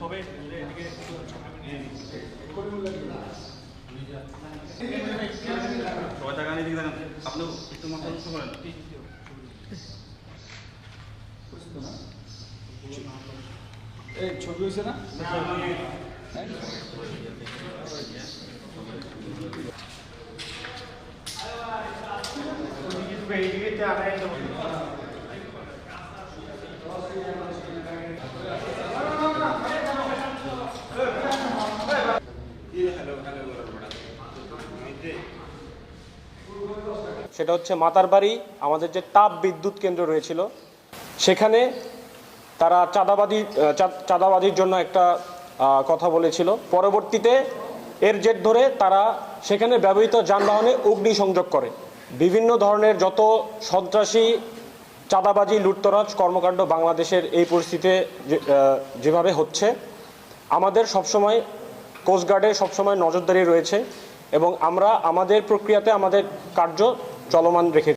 হবে এদিকে সবাই টাকা নিয়ে দেখেন আপনি একটু মাথা উঁচু করেন। এই ছবি হয়েছে না? এইদিকে আড়াই সেটা হচ্ছে মাতারবাড়ি আমাদের যে তাপ বিদ্যুৎ কেন্দ্র রয়েছিল, সেখানে তারা চাঁদাবাদি চাঁদাবাদির জন্য একটা কথা বলেছিল। পরবর্তীতে এর জের ধরে তারা সেখানে ব্যবহৃত যানবাহনে অগ্নিসংযোগ করে। বিভিন্ন ধরনের যত সন্ত্রাসী, চাঁদাবাজি, লুটতরাজ কর্মকাণ্ড বাংলাদেশের এই পরিস্থিতিতে যেভাবে হচ্ছে, আমাদের সবসময় কোস্টগার্ডে সবসময় নজরদারি রয়েছে। এবং আমরা আমাদের প্রক্রিয়াতে আমাদের কার্য চলমান রেখে